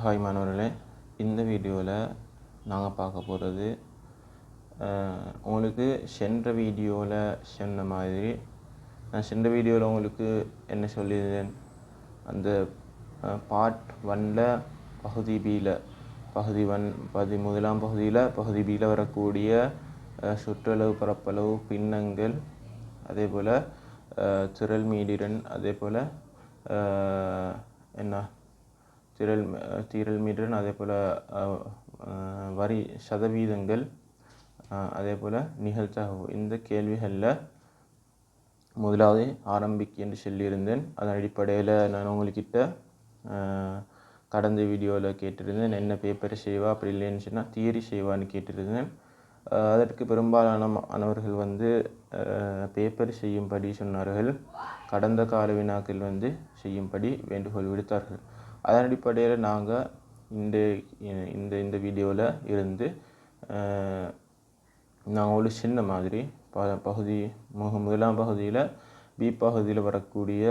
Hi மாணவர்களே. இந்த வீடியோவில் நாங்கள் பார்க்க போகிறது உங்களுக்கு சென்ற வீடியோவில் சொன்ன மாதிரி நான் சென்ற வீடியோவில் உங்களுக்கு என்ன சொல்லியிருந்தேன்? அந்த பார்ட் ஒன்ல பகுதி பியில் பகுதி ஒன் பகுதி முதலாம் பகுதியில் பகுதி பியில் வரக்கூடிய சுற்றளவு பரப்பளவு பின்னங்கள் அதே போல் திரள் மீடிரன் அதே போல் என்ன? திரள் திரள் மீட்டர் அதே போல் வரி சதவீதங்கள் அதே போல் நிகழ்த்தகவு இந்த கேள்விகளில் முதலாவது ஆரம்பிக்கு என்று சொல்லியிருந்தேன். அதன் அடிப்படையில் நான் உங்கள்கிட்ட கடந்த வீடியோவில் கேட்டிருந்தேன். என்ன பேப்பர் செய்வா அப்படி இல்லைன்னு சொன்னால் தியரி செய்வான்னு கேட்டிருந்தேன். அதற்கு பெரும்பாலான மாணவர்கள் வந்து பேப்பர் செய்யும்படி சொன்னார்கள். கடந்த கால வினாக்கள் வந்து செய்யும்படி வேண்டுகோள் விடுத்தார்கள். அதன் அடிப்படையில் நாங்கள் இந்த இந்த இந்த வீடியோவில் இருந்து நாங்கள் நான் ஒரு சின்ன மாதிரி ப பகுதி முக முதலாம் பகுதியில் பி பகுதியில் வரக்கூடிய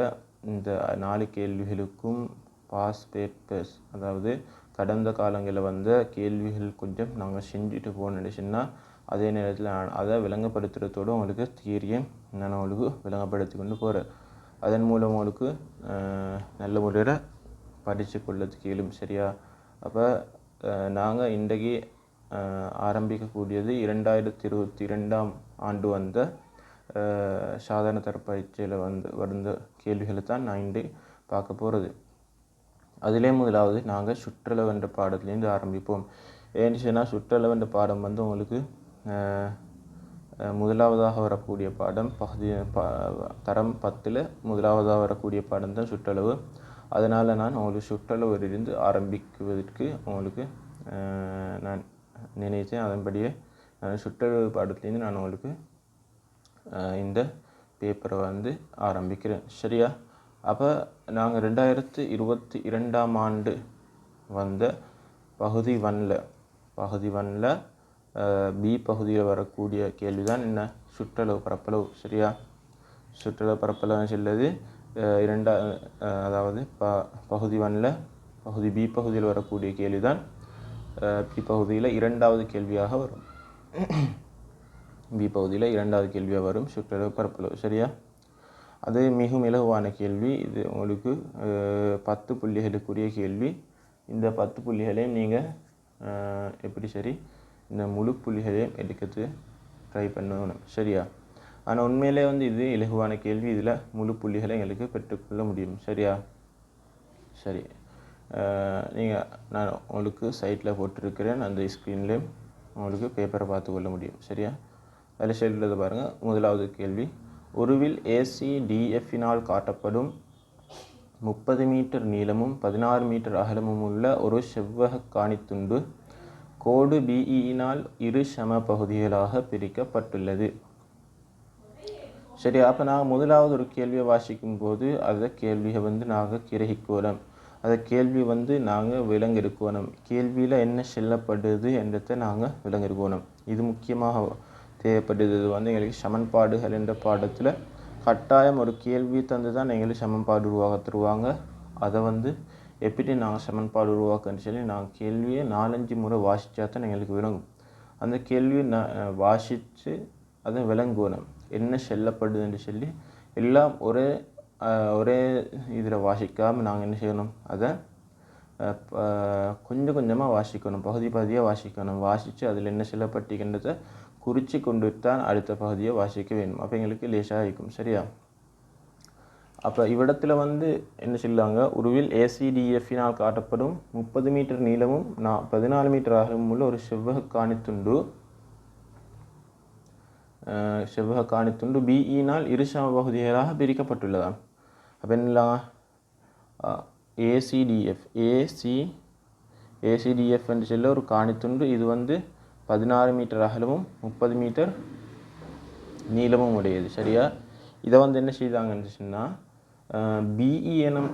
இந்த நாலு கேள்விகளுக்கும் பாஸ் பேப்பர்ஸ் அதாவது கடந்த காலங்களில் வந்த கேள்விகள் கொஞ்சம் நாங்கள் செஞ்சுட்டு போகணுன்னு அதே நேரத்தில் நான் அதை விளங்கப்படுத்துறதோடு உங்களுக்கு தீரியம் நான் உங்களுக்கு விளங்கப்படுத்தி கொண்டு போகிறேன் அதன் மூலம் உங்களுக்கு நல்ல முறையில் படித்து கொள்ளதுக்கு இயலும் சரியா? அப்போ நாங்கள் இன்றைக்கு ஆரம்பிக்கக்கூடியது இரண்டாயிரத்தி இருபத்தி ரெண்டாம் ஆண்டு வந்த அஹ், சாதாரண தர பரீட்சையில் வந்து வந்த கேள்விகளை தான் நான் இன்று பார்க்க போகிறது அதிலே முதலாவது நாங்கள் சுற்றளவென்ற பாடத்துலேருந்து ஆரம்பிப்போம். ஏன்னு சொன்னால் சுற்றளவு என்ற பாடம் வந்து உங்களுக்கு அஹ், முதலாவதாக வரக்கூடிய பாடம் பகுதி ப தரம் பத்தில் முதலாவதாக வரக்கூடிய பாடம் தான் சுற்றளவு. அதனால் நான் உங்களுக்கு சுற்றளவிலிருந்து ஆரம்பிக்குவதற்கு உங்களுக்கு நான் நினைத்தேன். அதன்படியே நான் சுற்றளவு பாடத்துலேருந்து நான் உங்களுக்கு இந்த பேப்பரை வந்து ஆரம்பிக்கிறேன். சரியா? அப்போ நாங்கள் ரெண்டாயிரத்து இருபத்தி இரண்டாம் ஆண்டு வந்த பகுதி ஒன்னில் பகுதி ஒன்னில் பி பகுதியில் வரக்கூடிய கேள்வி தான் என்ன சுற்றளவு பரப்பளவு. சரியா? சுற்றளவு பரப்பளவு சொல்லுது. இரண்டா அதாவது ப பகுதி ஒன்னில் பகுதி பி பகுதியில் வரக்கூடிய கேள்வி தான் பி பகுதியில் இரண்டாவது கேள்வியாக வரும். பி பகுதியில் இரண்டாவது கேள்வியாக வரும். சுற்றளவு பரப்பளவு. சரியா? அது மிகவும் இலகுவான கேள்வி. இது உங்களுக்கு பத்து புள்ளிகளுக்குரிய கேள்வி. இந்த பத்து புள்ளிகளையும் நீங்கள் எப்படி சரி? இந்த முழு புள்ளிகளையும் எடுக்கிறது ட்ரை பண்ணணும். சரியா? ஆனால் உண்மையிலே வந்து இது இலகுவான கேள்வி. இதில் முழு புள்ளிகளை எங்களுக்கு பெற்றுக்கொள்ள முடியும். சரியா? சரி. நீங்கள் நான் உங்களுக்கு சைட்டில் போட்டிருக்கிறேன். அந்த ஸ்க்ரீன்லேயும் உங்களுக்கு பேப்பரை பார்த்து கொள்ள முடியும். சரியா? அதில் சொல்கிறது பாருங்கள் முதலாவது கேள்வி. ஒருவில் ஏசி டிஎஃபினால் காட்டப்படும் முப்பது மீட்டர் நீளமும் பதினாறு மீட்டர் அகலமும் உள்ள ஒரு செவ்வக காணித்துண்டு கோடு பிஇயினால் இரு சம பகுதிகளாக பிரிக்கப்பட்டுள்ளது. சரி அப்போ நாங்கள் முதலாவது ஒரு கேள்வியை வாசிக்கும் போது அதை கேள்வியை வந்து நாங்கள் கிரகிக்கணும். அதை கேள்வி வந்து நாங்கள் விலங்கெடுக்கணும் கேள்வியில் என்ன செல்லப்படுது என்றதை நாங்கள் விலங்கெடுக்கணும் இது முக்கியமாக தேவைப்படுது. வந்து எங்களுக்கு சமன்பாடுகள் என்ற பாடத்தில் கட்டாயம் ஒரு கேள்வி தந்து தான் எங்களுக்கு சமன்பாடு உருவாக்க தருவாங்க அதை வந்து எப்படி நாங்கள் சமன்பாடு உருவாக்குன்னு சொல்லி நாங்கள் கேள்வியை நாலஞ்சு முறை வாசித்தா தான் எங்களுக்கு விளங்கும். அந்த கேள்வியை நான் வாசித்து அதை விளங்குவோம் என்ன செல்லப்படுதுன்னு சொல்லி எல்லாம் ஒரே அஹ், ஒரே இதில் வாசிக்காமல் நாங்கள் என்ன செய்யணும்? அதை அஹ், கொஞ்சம் கொஞ்சமாக வாசிக்கணும். பகுதி பகுதியாக வாசிக்கணும். வாசித்து அதில் என்ன செல்லப்பட்டிருக்கின்றதை குறித்து கொண்டு தான் அடுத்த பகுதியை வாசிக்க வேண்டும். அப்போ எங்களுக்கு லேசாக இருக்கும். சரியா? அப்போ இவ்விடத்தில் வந்து என்ன சொல்லுவாங்க? உருவில் ஏசிடிஎஃபினால் காட்டப்படும் முப்பது மீட்டர் நீளமும் நான் பதினாலு மீட்டர் அகலமும் உள்ள ஒரு செவ்வக காணித்துண்டு. செவ்வக காணித்துண்டு பிஇனால் இரு சம பகுதிகளாக பிரிக்கப்பட்டுள்ளதாம். அப்போ என்னலாம் ஏசிடிஎஃப். ஏசி ஏசிடிஎஃப் என்று சொல்ல ஒரு காணித்துண்டு. இது வந்து பதினாறு மீட்டர் அகலமும் முப்பது மீட்டர் நீளமும் உடையது. சரியா? இதை வந்து என்ன செய்தாங்கன்னு சொன்னால் பிஇ எனும்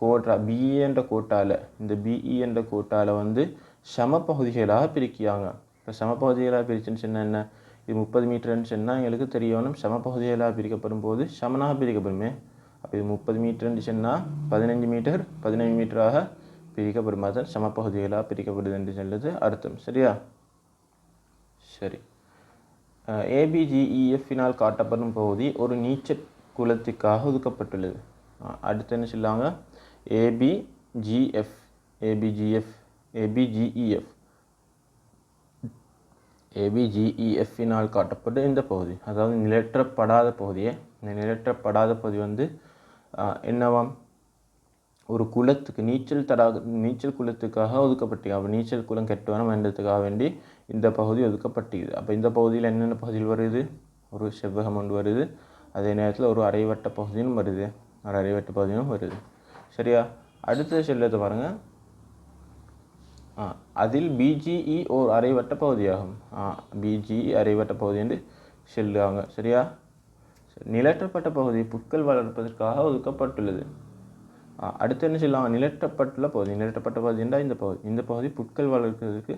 கோட்டா பிஇ என்ற கோட்டால இந்த பிஇ என்ற கோட்டால வந்து சம பகுதிகளாக பிரிக்கிறாங்க இப்போ சம பகுதிகளாக பிரிச்சுன்னு சொன்னால் என்ன? இது முப்பது மீட்டர்னு சொன்னால் எங்களுக்கு தெரியணும் சம பகுதிகளாக பிரிக்கப்படும் போது சமனாக பிரிக்கப்படுமே. அப்போ இது முப்பது மீட்டர்னு சொன்னால் பதினஞ்சு மீட்டர் பதினஞ்சு மீட்டராக பிரிக்கப்படும். அதன் சமப்பகுதிகளாக பிரிக்கப்படுது என்று சொல்லுது. அர்த்தம். சரியா? சரி. ஏபிஜிஇஎஃபினால் காட்டப்படும் பகுதி ஒரு நீச்சல் குலத்துக்காக ஒதுக்கப்பட்டுள்ளது. அடுத்து என்ன சொல்லுவாங்க ஏபிஜிஎஃப் ஏபிஜிஎஃப் ஏபிஜிஇஎஃப் ஏபிஜிஇஎஃபினால் e, காட்டப்பட்ட இந்த பகுதி அதாவது நிலற்றப்படாத பகுதியே இந்த நிலற்றப்படாத பகுதி வந்து என்னவாம்? ஒரு குளத்துக்கு நீச்சல் தடா நீச்சல் குளத்துக்காக ஒதுக்கப்பட்டு அப்போ நீச்சல் குளம் கெட்டவனம் என்றதுக்காக வேண்டி இந்த பகுதி ஒதுக்கப்பட்டிருக்குது அப்போ இந்த பகுதியில் என்னென்ன பகுதியில் வருது? ஒரு செவ்வகம் ஒன்று வருது. அதே நேரத்தில் ஒரு அரைவட்ட பகுதியும் வருது. ஒரு அரைவட்ட பகுதியும் வருது. சரியா? அடுத்த செல்லத்தை பாருங்கள் அதில் பிஜிஇ ஓர் அரைவட்ட பகுதியாகும். ஆ பிஜிஇ அரைவட்ட பகுதி என்று சொல்லுவாங்க. சரியா? நிலற்றப்பட்ட பகுதி புட்கள் வளர்ப்பதற்காக ஒதுக்கப்பட்டுள்ளது. அடுத்து என்ன சொல்லுவாங்க நிலற்றப்பட்டுள்ள பகுதி. நிலற்றப்பட்ட பகுதி என்றால் இந்த பகுதி. இந்த பகுதி புட்கள் வளர்க்கிறதுக்கு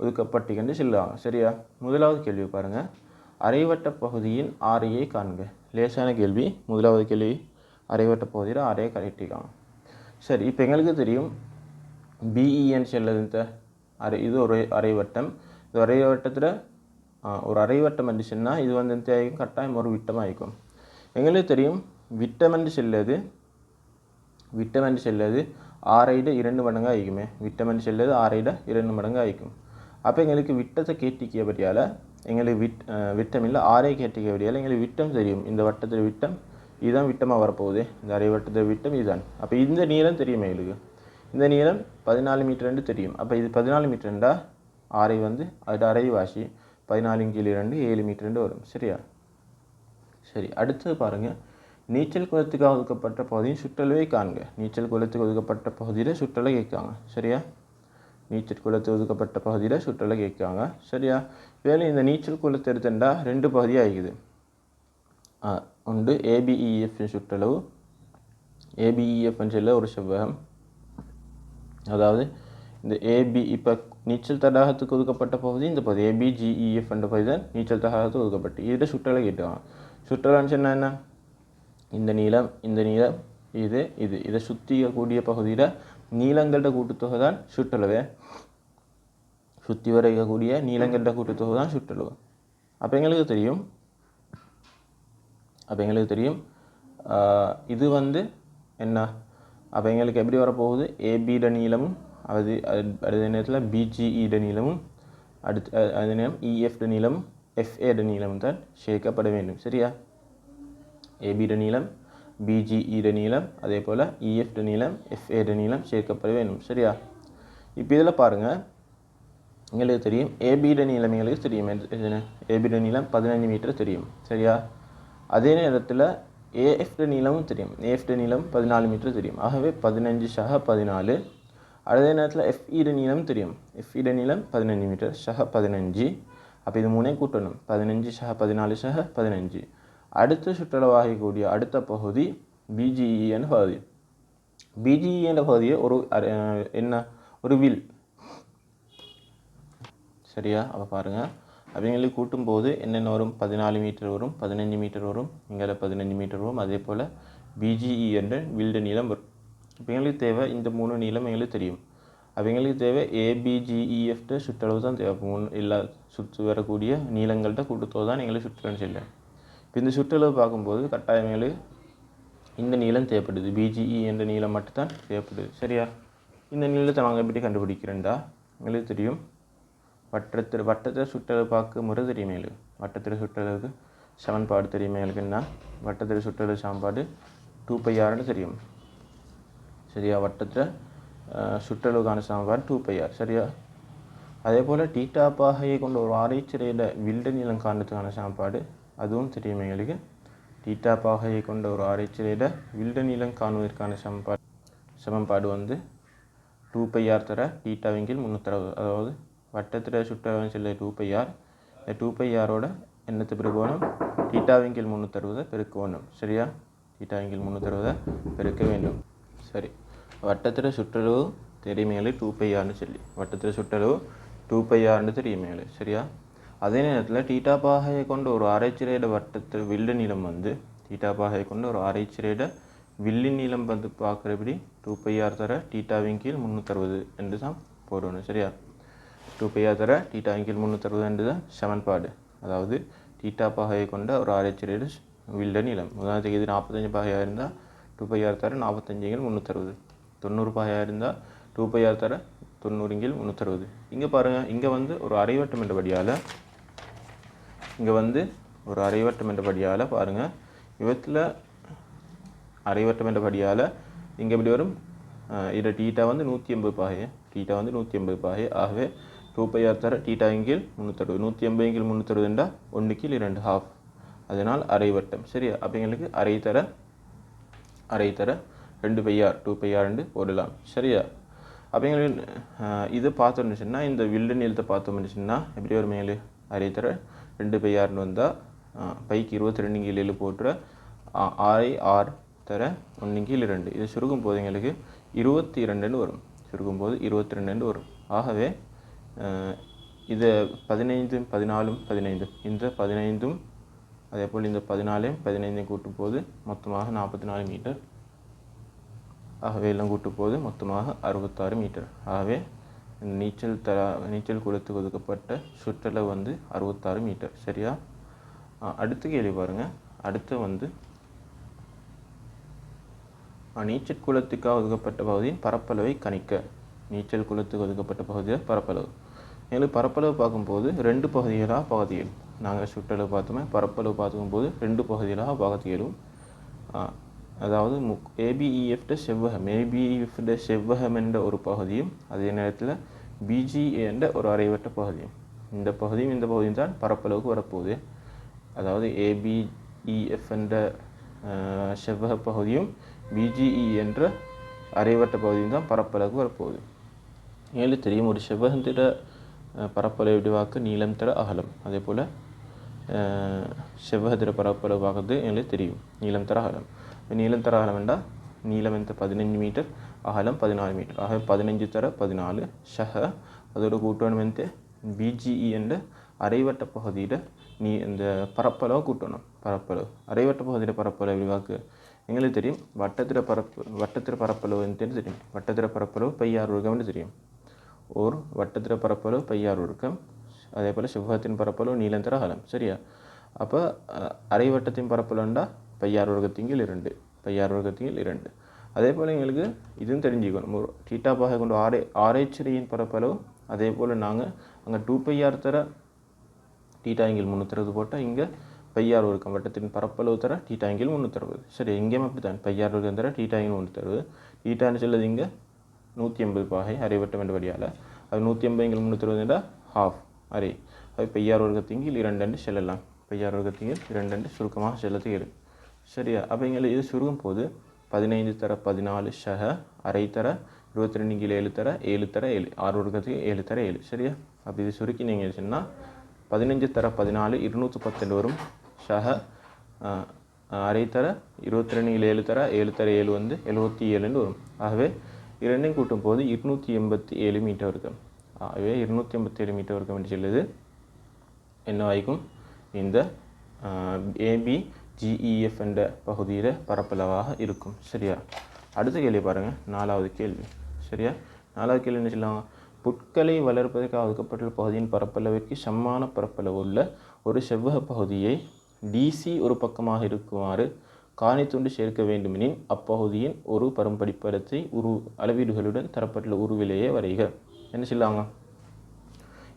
ஒதுக்கப்பட்டு என்று சொல்லுவாங்க. சரியா? முதலாவது கேள்வி பாருங்கள் அரைவட்ட பகுதியின் ஆரையை காண்க. லேசான கேள்வி. முதலாவது கேள்வி. அரைவட்ட பகுதியில் ஆரையை கரெக்டிக்காங்க சரி இப்போ எங்களுக்கு தெரியும். பிஇஎன் செல்லது அரை இது ஒரு அரைவட்டம். இது அரைவட்டத்தில் ஒரு அரைவட்டம் என்று சொன்னால் இது வந்து எந்த ஆகிக்கும் கட்டாயம் ஒரு விட்டம் ஆகிக்கும் எங்களுக்கு தெரியும் விட்டம் என்று செல்லது விட்டம் என்று செல்லது ஆறையிட இரண்டு மடங்கு ஆகிக்குமே விட்டம் என்று செல்லது ஆறையிட இரண்டு மடங்கு ஆகிக்கும் அப்போ எங்களுக்கு விட்டத்தை கேட்டிக்கபடியால் எங்களுக்கு விட் விட்டமில்லை விட்டம் இல்லை கேட்டிக்கபடியால் எங்களுக்கு விட்டம் தெரியும். இந்த வட்டத்தில் விட்டம் இதுதான் விட்டமாக வரப்போகுது. இந்த அரை வட்டத்தில் விட்டம் இதுதான். அப்போ இந்த நீளம் தெரியுமே எங்களுக்கு? இந்த நீளம் பதினாலு மீட்டர்ன்னு தெரியும். அப்போ இது பதினாலு மீட்டர்ண்டா ஆரை வந்து அது அரை வாசி பதினாலு கீழ் இரண்டு ஏழு மீட்டர்ண்டு வரும். சரியா? சரி அடுத்தது பாருங்க. நீச்சல் குளத்துக்காக ஒதுக்கப்பட்ட பகுதியும் சுற்றளவை காண்க. நீச்சல் குளத்துக்கு ஒதுக்கப்பட்ட பகுதியில் சுற்றலை கேட்காங்க. சரியா? நீச்சல் குளத்து ஒதுக்கப்பட்ட பகுதியில் சுற்றலை கேட்காங்க. சரியா? வேலை இந்த நீச்சல் குளத்தை எடுத்துட்டா ரெண்டு பகுதியாக ஆகிக்குது. ஆ, ஏபிஇஎஃப் சுற்றளவு ஏபிஇஎஃப்னு சொல்ல ஒரு செவ்வகம் அதாவது இந்த ஏபி இப்போ நீச்சல் தடாகத்துக்கு ஒதுக்கப்பட்ட பகுதி இந்த பகுதி ஏபிஜிஇஎஃப் e, என்ற பகுதி தான் நீச்சல் தடாகத்துக்கு ஒதுக்கப்பட்டு. இதில் சுற்றலை கேட்டுவாங்க சுற்றலான்னு சொன்னால் என்ன இந்த நீளம் இந்த நீளம் இது இது. இதை சுற்றிக்கக்கூடிய பகுதியில் நீளங்கள்ட கூட்டுத்தொகை தான் சுற்றளவு. சுற்றி வரைக்கக்கூடிய நீளங்கள்ட கூட்டுத்தொகை தான் சுற்றளவு. அப்போ எங்களுக்கு தெரியும் அப்போ எங்களுக்கு தெரியும் இது வந்து என்ன? அப்போ எங்களுக்கு எப்படி வரப்போகுது ஏபிட நீளமும் அது அடுத்த அதே நேரத்தில் பிஜிஇட நீளமும் அடுத்து அதே நேரம் இஎஃப்ட நீளம் எஃப்ஏட நீளம் தான் சேர்க்கப்பட வேண்டும் சரியா ஏபிட நீளம் பிஜிஇட நீளம் அதே போல் இஎஃப்ட நீளம் எஃப்ஏட நீளம் சேர்க்கப்பட வேண்டும் சரியா இப்போ இதில் பாருங்கள் எங்களுக்கு தெரியும் ஏபியிட நீளம் எங்களுக்கு தெரியும் ஏபிட நீளம் பதினஞ்சு மீட்டர் தெரியும் சரியா அதே நேரத்தில் ஏஎஃப்ட நீளமும் தெரியும். ஏஎஃப்ட நீளம் பதினாலு மீட்டர் தெரியும். ஆகவே பதினஞ்சு ஷஹ பதினாலு. அதே நேரத்தில் எஃப்இட நீளம் தெரியும். எஃப்இட நீளம் பதினஞ்சு மீட்டர். ஷஹ பதினஞ்சு. அப்போ இது மூணே கூட்டணும். பதினஞ்சு சக பதினாலு ஷஹ பதினஞ்சு. அடுத்த சுற்றளவாகக்கூடிய அடுத்த பகுதி பிஜிஇ என்ற பகுதி. பிஜிஇ என்ற பகுதியை ஒரு அஹ் என்ன? ஒரு வில். சரியா? அப்போ பாருங்கள் அவங்களுக்கு கூட்டும்போது என்னென்ன வரும்? பதினாலு மீட்டர் வரும் பதினஞ்சு மீட்டர் வரும் இங்கே பதினஞ்சு மீட்டர் வரும். அதே போல் பிஜிஇ என்ற வில்டு நீளம் வரும். அப்படிங்களுக்கு தேவை இந்த மூணு நீளம் எங்களுக்கு தெரியும். அவங்களுக்கு தேவை ஏபிஜிஇஎஃப்ட சுற்றளவு தான் தேவை. மூணு எல்லா சுற்று வரக்கூடிய நீளங்கள்கிட்ட கூட்டுத்தொகை தான் எங்களுக்கு சுற்றளவுன்னு சொல்லுவேன் இப்போ இந்த சுற்றளவு பார்க்கும்போது கட்டாயம் எங்களுக்கு இந்த நீளம் தேவைப்படுது. பிஜிஇ என்ற நீளம் மட்டும்தான் தேவைப்படுது. சரியா? இந்த நீளத்தை நாங்கள் எப்படி கண்டுபிடிக்கிறேன்டா எங்களுக்கு தெரியும். வட்டத்தில் வட்டத்தில் சுற்றளவு பார்க்க முறை தெரியுமே வட்டத்தில் சுற்றளவுக்கு சமன்பாடு தெரியுமே எங்களுக்கு வட்டத்தில் சுற்றளவு சமன்பாடு டூ பை ஆர்னு தெரியும். சரியா? வட்டத்தில் சுற்றளவுக்கான சமன்பாடு டூ பை ஆர் சரியா? அதே போல் டீட்டா பாகையை கொண்ட ஒரு ஆரைச்சிறையில் வில்ட நீளம் காண்றதுக்கான சமன்பாடு அதுவும் தெரியும் எங்களுக்கு டீட்டா பாகையை கொண்ட ஒரு ஆரைச்சிறையில் வில்ட நீளம் காணுவதற்கான சமன்பாடு சமன்பாடு வந்து டூ பை ஆர் தர டீட்டாவின் கீழ் முந்நூற்றறுபது அதாவது வட்டத்தில் சுற்றவன் செல்ல டூ பை ஆர் இந்த டூ பை ஆரோட என்னத்து பெருக்கணும் டீட்டாவின் கீழ் முந்நூற்றறுபதை சரியா? டீட்டாவின் கீழ் முந்நூற்றறுபதை பெருக்க வேண்டும். சரி. வட்டத்தில் சுற்றளவு தெரியுமேலு டூ பை ஆர்னு சொல்லி. வட்டத்தில் சுற்றளவு டூ பை ஆர்னு தெரியுமேலு சரியா? அதே நேரத்தில் டீட்டா பாகையை கொண்ட ஒரு அரைச்சிறையிட வட்டத்தில் வில்ல நீளம் வந்து டீட்டா பாகையை கொண்ட ஒரு அரைச்சிறையிட வில்லி நீளம் வந்து பார்க்குறபடி டூ பையார் தர டீட்டாவின் கீழ் முந்நூற்றறுபது என்று தான் போடணும். சரியா? டூ பையார் தர டீட்டா கீழ் முந்நூற்றறுபது என்று தான் அதாவது டீட்டா பாகையை கொண்ட ஒரு ஆராய்ச்சியர் வில்ல நீளம் உதாரணத்துக்கு இது நாற்பத்தஞ்சு பாகையாக இருந்தால் டூ பையார் தர நாற்பத்தஞ்சு முந்நூற்றறுபது தொண்ணூறு பாகையாக இருந்தால் டூ பையார் தர தொண்ணூறு முந்நூற்றறுபது இங்கே பாருங்கள் இங்கே வந்து ஒரு அரைவட்டம் என்றபடியால் இங்கே வந்து ஒரு அரைவட்டம் என்றபடியால் பாருங்கள் இவத்தில் அரைவட்டம் என்றபடியால் இங்கே இப்படி வரும் இதில் டீட்டா வந்து நூற்றி எண்பது பாகை டீட்டா வந்து நூற்றி எண்பது பாகை ஆகவே டூ பையார் தர டீட்டா எங்கில் முந்நூற்றறுபது நூற்றி ஐம்பது எங்கில் முந்நூற்றறுபதுண்டா ஒன்று கீழ் இரண்டு ஹாஃப் அதனால் அரை வட்டம். சரியா? அப்போ எங்களுக்கு அரை தர அரை தர ரெண்டு பையார் டூ பையார்ண்டு போடலாம். சரியா? அப்போ எங்களுக்கு இது பார்த்தோம்னு சொன்னால் இந்த வில்லு நீளத்தை பார்த்தோம்னு சொன்னால் எப்படி ஒரு மேலே அரை தர ரெண்டு பையார்னு வந்தால் பைக்கு இருபத்தி ரெண்டு கீழ் ஏழு போட்டுற ஆ- ஆறை ஆறு தர ஒன்று கீழ் ரெண்டு இது சுருக்கும் போது எங்களுக்கு இருபத்தி ரெண்டுன்னு வரும். சுருக்கும் போது இருபத்தி ரெண்டுன்னு வரும். ஆகவே இது பதினைந்தும் பதினாலும் பதினைந்தும். இந்த பதினைந்தும் அதே போல் இந்த பதினாலையும் பதினைந்தையும் கூட்டும் போது மொத்தமாக நாற்பத்தி நாலு மீட்டர். ஆகவே எல்லாம் கூட்டும் போது மொத்தமாக அறுபத்தாறு மீட்டர். ஆகவே நீச்சல் தர நீச்சல் குளத்துக்கு ஒதுக்கப்பட்ட சுற்றளவு வந்து அறுபத்தாறு மீட்டர். சரியா? ஆ, அடுத்த கேள்வி பாருங்கள் அடுத்து வந்து நீச்சல் குளத்துக்காக ஒதுக்கப்பட்ட பகுதியின் பரப்பளவை கணிக்க. நீச்சல் குளத்துக்கு ஒதுக்கப்பட்ட பகுதியில் பரப்பளவு. எங்களுக்கு பரப்பளவு பார்க்கும்போது ரெண்டு பகுதிகளாக பகுதிகள் நாங்கள் சுற்றளவு பார்த்தோமே பரப்பளவு பார்க்கும்போது ரெண்டு பகுதிகளாக பகுதிகளும் அதாவது முக் ஏபிஇஎஃப்ட செவ்வகம் ஏபிஇஎஃப்ட செவ்வகம் என்ற ஒரு பகுதியும் அதே நேரத்தில் பிஜிஏ என்ற ஒரு அரைவட்ட பகுதியும். இந்த பகுதியும் இந்த பகுதியும் தான் பரப்பளவுக்கு வரப்போகுது. அதாவது ஏபிஇஎஃப் என்ற செவ்வக பகுதியும் பிஜிஇ என்ற அரைவட்ட பகுதியும் தான் பரப்பளவுக்கு வரப்போகுது. ஏழு தெரியும் ஒரு செவ்வகத்திட அஹ், பரப்பளவு விடுவாக்கு நீளம் தர அகலம். அதே போல் செவ்வகத்திர பரப்பளவு பார்க்கறது எங்களுக்கு தெரியும். நீளம் தர அகலம். நீளம் தர அகலம் என்றால் நீளம் எந்த பதினஞ்சு மீட்டர் அகலம் பதினாலு மீட்டர். ஆக பதினஞ்சு தர பதினாலு ஷஹ. அதோட கூட்டணும் வந்து பிஜிஇ என்ற அரைவட்ட பகுதியில் நீ இந்த பரப்பளவை கூட்டணும். பரப்பளவு. அரைவட்ட பகுதியில் பரப்பளவு விரிவாக்கு எங்களுக்கு தெரியும். வட்டத்திர பரப்பு வட்டத்திர பரப்பளவு தெரியும்? வட்டத்திர பரப்பளவு பையாறு வர்க்கம்னு தெரியும். ஓர் வட்டத்தில் பரப்பளவு பையாறு வர்க்கம் அதே போல் செவ்வகத்தின் பரப்பளவு நீளந்திர அகலம். சரியா? அப்போ அரை வட்டத்தின் பரப்பளவுண்டா பையார் வர்க்கத்தின் இரண்டு பையார் வர்க்கத்தின் இரண்டு. அதே போல் எங்களுக்கு இதுவும் தெரிஞ்சுக்கணும். ஒரு டீட்டா பாக கொண்டு ஆரே ஆரேச்சரியின் பரப்பளவு அதே போல் நாங்கள் அங்கே டூ பையார் தர டீட்டா எங்கில் முந்நூற்றறுபது போட்டால் இங்கே பையார் வர்க்கம் வட்டத்தின் பரப்பளவு தர டீட்டாங்கில் முந்நூற்றறுபது சரி எங்கேயும் அப்படி தான் பையார் வர்க்கம் தர டீட்டாங்கில் முந்நூற்றறுபது டீட்டான்னு சொல்லுது இங்கே நூற்றி எண்பது பாகை அரைவட்டம் என்ற வழியால். அது நூற்றி எண்பது எங்கள் முந்நூற்றறுபதுண்டா ஹாஃப் அரை அது பையார் வர்க்கத்திங்கில் இரண்டு செல்லலாம். பையார் வர்க்கத்திங்கில் இரண்டு சுருக்கமாக செல்லத்து இரு. சரியா? அப்போ எங்களை இது சுருக்கும் போது பதினைந்து தர பதினாலு ஷக அரை தர இருபத்தி ரெண்டு கீழே ஏழு தர ஏழு தர ஏழு. ஆறு வர்க்கத்துக்கு ஏழு தர ஏழு. சரியா? அப்போ இது சுருக்கி நீங்கள் சொன்னால் பதினஞ்சு தர பதினாலு இருநூற்றி பத்தெண்டு வரும் ஷக அரை தர இருபத்தி ரெண்டு ஏழு தர ஏழு தர ஏழு வந்து எழுபத்தி ஏழுன்னு வரும். ஆகவே இரண்டையும் கூட்டும் போது இருநூற்றி எண்பத்தி ஏழு மீட்டர் இருக்கும் ஆகவே இருநூற்றி எண்பத்தி ஏழு மீட்டர் இருக்கும் என்று சொல்லுது. என்னவாய்க்கும் இந்த ஏபி ஜிஇஎஃப் e, என்ற பகுதியில் பரப்பளவாக இருக்கும். சரியா? அடுத்த கேள்வி பாருங்கள் நாலாவது கேள்வி. சரியா? நாலாவது கேள்வி என்ன சொல்லுவாங்க புட்களை வளர்ப்பதற்காக ஒதுக்கப்பட்டுள்ள பகுதியின் பரப்பளவிற்கு சமமான பரப்பளவு உள்ள ஒரு செவ்வக பகுதியை டிசி ஒரு பக்கமாக இருக்குமாறு காணித்துண்டு சேர்க்க வேண்டுமெனின் அப்பகுதியின் ஒரு பரம்படிப்படத்தை உரு அளவீடுகளுடன் தரப்பட்டுள்ள உருவிலேயே வரைக. என்ன சொல்லாங்க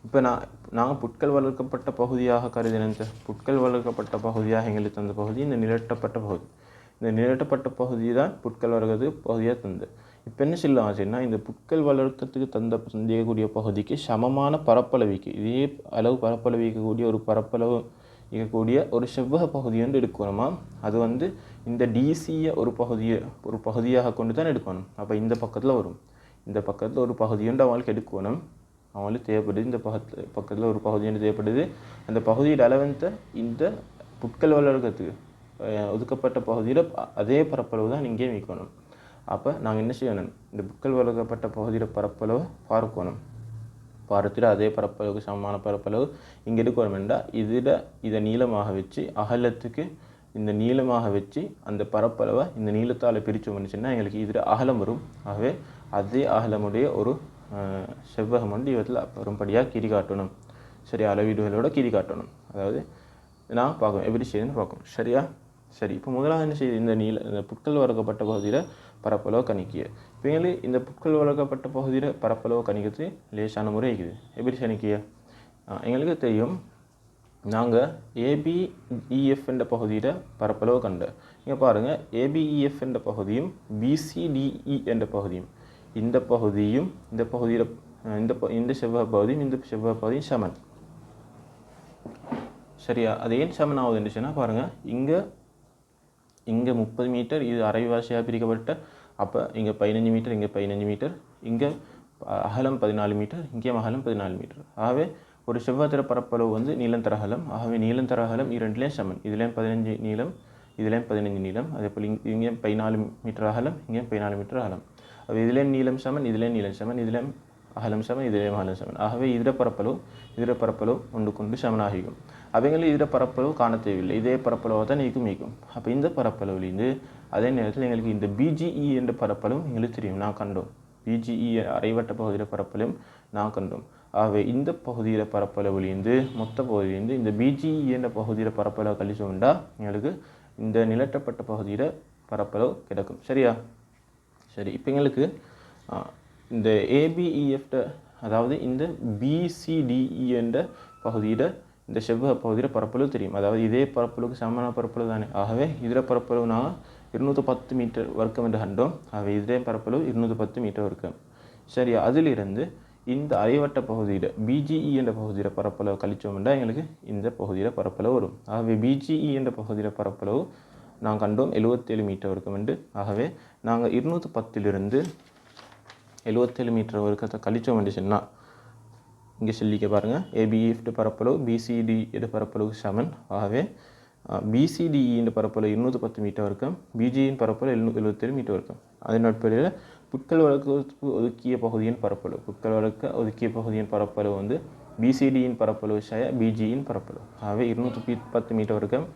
இப்போ நான் நாங்கள் புட்கள் வளர்க்கப்பட்ட பகுதியாக கருதினந்த புட்கள் வளர்க்கப்பட்ட பகுதியாக எங்களுக்கு தந்த பகுதி இந்த நிலட்டப்பட்ட பகுதி. இந்த நிலட்டப்பட்ட பகுதி தான் புட்கள் வளர்க்கறது பகுதியாக தந்து இப்போ என்ன சொல்லலாம் ஆச்சுன்னா இந்த புட்கள் வளர்க்கறதுக்கு தந்த தந்தியக்கூடிய பகுதிக்கு சமமான பரப்பளவிக்கு இதே அளவு பரப்பளவிக்கக்கூடிய ஒரு பரப்பளவு இருக்கக்கூடிய ஒரு செவ்வக பகுதி வந்து எடுக்கணுமா? அது வந்து இந்த டிசியை ஒரு பகுதியை ஒரு பகுதியாக கொண்டு தான் எடுக்கணும். அப்போ இந்த பக்கத்தில் வரும். இந்த பக்கத்தில் ஒரு பகுதியுண்டு அவங்களுக்கு எடுக்கணும். அவங்களுக்கு தேவைப்படுது இந்த பக்கத்தில் பக்கத்தில் ஒரு பகுதி வந்து தேவைப்படுது. அந்த பகுதியோட அளவத்தை இந்த புட்கள் வளர்க்கறதுக்கு ஒதுக்கப்பட்ட பகுதியில் அதே பரப்பளவு தான் இங்கே வைக்கணும். அப்போ நாங்கள் என்ன செய்யணும்? இந்த புட்கள் வளர்க்கப்பட்ட பகுதியில் பரப்பளவை பார்க்கணும். பாரத்தில் அதே பரப்பளவுக்கு சமமான பரப்பளவு இங்கே எடுக்கணும் என்றால் இதில் இதை நீளமாக வச்சு அகலத்துக்கு இந்த நீளமாக வச்சு அந்த பரப்பளவை இந்த நீளத்தால் பிரித்து வந்துச்சுன்னா எங்களுக்கு இதில் அகலம் வரும். ஆகவே அதே அகலமுடைய ஒரு செவ்வகம் வந்து இவத்தில் வரும்படியாக கிரி காட்டணும். சரி அளவீடுகளோட கிரி காட்டணும். அதாவது நான் பார்க்கணும். எப்படி செய்யுதுன்னு பார்க்கணும். சரியா? சரி. இப்போ முதலாவது என்ன செய்யுது? இந்த நீள இந்த புட்கள் வரக்கப்பட்ட பகுதியில் பரப்பளவு கணிக்கிய இப்போ எங்களுக்கு இந்த புட்கள் வளர்க்கப்பட்ட பகுதியில் பரப்பளவு கணிக்கிறது லேசான முறை இருக்குது எப்படி கணிக்கிய ஆஹ் எங்களுக்கு தெரியும் நாங்கள் ஏபிஇஎஃப் என்ற பகுதியில் பரப்பளவு கண்டு இங்கே பாருங்கள் ஏபிஇஎஃப் என்ற பகுதியும் பிசிடிஇ என்ற பகுதியும் இந்த பகுதியும் இந்த பகுதியில் இந்த ப- இந்த செவ்வாய் பகுதியும் இந்த செவ்வாய் பகுதியும் சமன் சரியா அது ஏன் சமன் ஆகுதுன்னுச்சுன்னா பாருங்கள் இங்கே இங்கே முப்பது மீட்டர் இது அரைவாசியாக பிரிக்கப்பட்ட அப்போ இங்கே பதினஞ்சு மீட்டர் இங்கே பதினஞ்சு மீட்டர் இங்கே அகலம் பதினாலு மீட்டர் இங்கே அகலம் பதினாலு மீட்டர். ஆகவே ஒரு செவ்வாத்திர பரப்பளவு வந்து நீளந்தர அகலம். ஆகவே நீளம் தர அகலம் இரண்டுலேயும் சமன். இதுலேயும் பதினஞ்சு நீளம் இதுலேயும் பதினஞ்சு நீளம். அதே போல் இங்கே இங்கே பதினாலு மீட்டர் அகலம் இங்கே பதினாலு மீட்டர் அகலம். அப்போ இதுலேயும் நீளம் சமன் இதுலேயும் நீளம் சமன் இதுலேயும் அகலம் சமன் இதுலேயும் அகலம் சமன் ஆகவே இதர பரப்பளவு இதர பரப்பளவு ஒன்று கொண்டு சமனாகிக்கும் அவங்களும் இதர பரப்பளவு காண தேவையில்லை இதே பரப்பளவை தான் நீக்கும் நீக்கும் அப்போ இந்த பரப்பளவுலேருந்து அதே நேரத்தில் எங்களுக்கு இந்த பிஜிஇ என்ற பரப்பளவும் எங்களுக்கு தெரியும் நான் கண்டோம் பிஜிஇ அரைவட்ட பகுதியில் பரப்பளவும் நான் கண்டோம் ஆகவே இந்த பகுதியில் பரப்பளவுலேருந்து மொத்த பகுதியிலேருந்து இந்த பிஜிஇ என்ற பகுதியில் பரப்பளவு கழிச்சோம்டா எங்களுக்கு இந்த நிலட்டப்பட்ட பகுதியில் பரப்பளவு கிடைக்கும் சரியா சரி இப்போ எங்களுக்கு இந்த ஏபிஇஎஃப்ட அதாவது இந்த பிசிடிஇ என்ற பகுதியில் இந்த செவ்வக பகுதியில் பரப்பளவு தெரியும். அதாவது இதே பரப்பளவுக்கு சமமான பரப்பளவு தானே. ஆகவே இதில் பரப்பளவு நான் இருநூற்றி பத்து மீட்டர் வர்க்கம் என்று கண்டோம். ஆகவே இதே பரப்பளவு இருநூற்றி பத்து மீட்டர் வர்க்கம். சரி அதிலிருந்து இந்த அரைவட்ட பகுதியில் பிஜிஇ என்ற பகுதியில் பரப்பளவு கழிச்சோம்னா எங்களுக்கு இந்த பகுதியில் பரப்பளவு வரும். ஆகவே பிஜிஇ என்ற பகுதியில் பரப்பளவு நான் கண்டோம் எழுபத்தேழு மீட்டர் வர்க்கம் என்று. ஆகவே நாங்கள் இருநூற்றி பத்திலிருந்து எழுபத்தேழு மீட்டர் வரைக்கத்தை கழிச்சோம் வந்துச்சுன்னா இங்கே சொல்லிக்க பாருங்கள் ஏபிஎஃப்டு e, பரப்பளவு பிசிடி எடு e பரப்பளவு செவன் ஆகவே பிசிடிஇன்ற e பரப்பளவு இருநூற்றி பத்து மீட்டர் வரைக்கும் பிஜியின் பரப்பளவு எழுநூ எழுபத்தேழு மீட்டர் வரைக்கும். அதன் அடிப்படையில் புட்கள் வழக்கு ஒதுக்கிய பகுதியின் பரப்பளவு புட்கள் வழக்க ஒதுக்கிய பகுதியின் பரப்பளவு வந்து பிசிடியின் பரப்பளவு ஷய பிஜியின் பரப்பளவு. ஆகவே இருநூற்றி பத்து மீட்டர் வரைக்கும்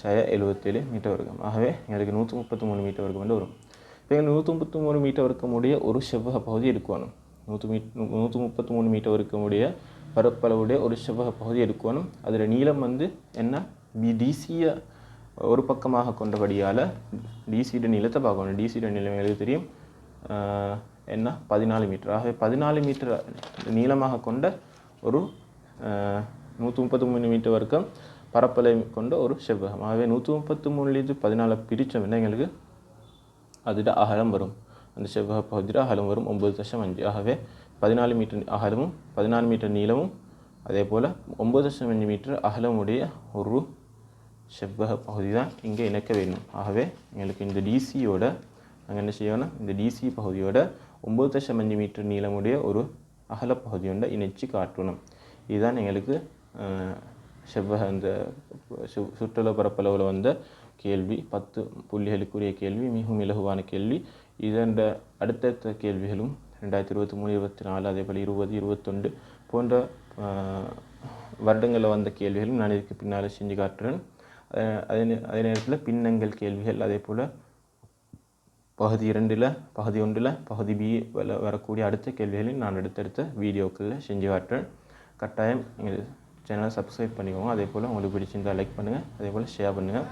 ஷய எழுபத்தேழு மீட்டர் வரைக்கும். ஆகவே எங்களுக்கு நூற்றி முப்பத்தி மூணு மீட்டர் வரைக்கும் வந்து வரும். இப்போ எங்களுக்கு நூற்றி முப்பத்தி மூணு மீட்டர் இருக்கக்கூடிய ஒரு செவ்வக பகுதி எடுக்கணும். நூற்றி மீ நூற்றி முப்பத்தி மூணு மீட்டர் இருக்கக்கூடிய பரப்பளவுடைய ஒரு செவ்வக பகுதி எடுக்கணும். அதில் நீளம் வந்து என்ன? பி டிசியை ஒரு பக்கமாக கொண்டபடியால் டிசியோட நீளத்தை பார்க்கணும். டிசியோட நீளம் எங்களுக்கு தெரியும். என்ன? பதினாலு மீட்டர் ஆகவே பதினாலு மீட்டர் நீளமாக கொண்ட ஒரு நூற்றி முப்பத்தி மூணு மீட்டர் வரைக்கும் பரப்பளவை கொண்ட ஒரு செவ்வகம். ஆகவே நூற்றி முப்பத்தி மூணுலேருந்து பதினாலு பிரித்தோம் என்ன எங்களுக்கு? அதோட அகலம் வரும் அந்த செவ்வக பகுதியில் அகலம் வரும் ஒம்பது தசம் அஞ்சு ஆகவே பதினாலு மீட்டர் அகலமும் பதினாலு மீட்டர் நீளமும் அதே போல் ஒம்பது தசம் அஞ்சு மீட்டர் அகலமுடைய ஒரு செவ்வக பகுதி தான் இங்கே இணைக்க வேணும் ஆகவே எங்களுக்கு இந்த டிசியோட நாங்கள் என்ன செய்யணும் இந்த டிசி பகுதியோட ஒம்பது தசம் அஞ்சு மீட்டர் நீளமுடைய ஒரு அகல பகுதியோட இணைச்சு காட்டணும் இதுதான் எங்களுக்கு செவ்வக இந்த சு சுற்றுலா பரப்பளவில் வந்த கேள்வி பத்து புள்ளிகளுக்குரிய கேள்வி மிகவும் இலகுவான கேள்வி. இதென்ற அடுத்தடுத்த கேள்விகளும் ரெண்டாயிரத்தி இருபத்தி மூணு இருபத்தி நாலு அதே போல் இருபது இருபத்தொண்டு போன்ற வருடங்களில் வந்த கேள்விகளும் நான் இதுக்கு பின்னால் செஞ்சு காட்டுறேன். அதே அதே நேரத்தில் பின்னங்கள் கேள்விகள் அதே போல் பகுதி இரண்டில் பகுதி ஒன்றில் பகுதி பி வரக்கூடிய அடுத்த கேள்விகளையும் நான் அடுத்தடுத்த வீடியோக்களில் செஞ்சு காட்டுறேன். கட்டாயம் எங்கள் சேனலை சப்ஸ்கிரைப் பண்ணிக்கோங்க. அதே போல் உங்களுக்கு பிடிச்சிருந்தால் லைக் பண்ணுங்கள் அதே போல் ஷேர் பண்ணுங்கள்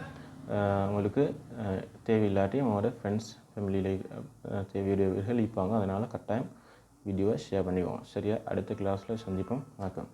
அவங்களுக்கு உங்களுக்கு அவங்களோட தேவையில்லாட்டி உங்களோட ஃப்ரெண்ட்ஸ் ஃபேமிலியில் தேவையுடையவர்கள் இருப்பாங்க. அதனால் கட்டாயம் வீடியோவை ஷேர் பண்ணிக்கோங்க. சரியா? அடுத்த கிளாஸில் சந்திப்போம். வணக்கம்.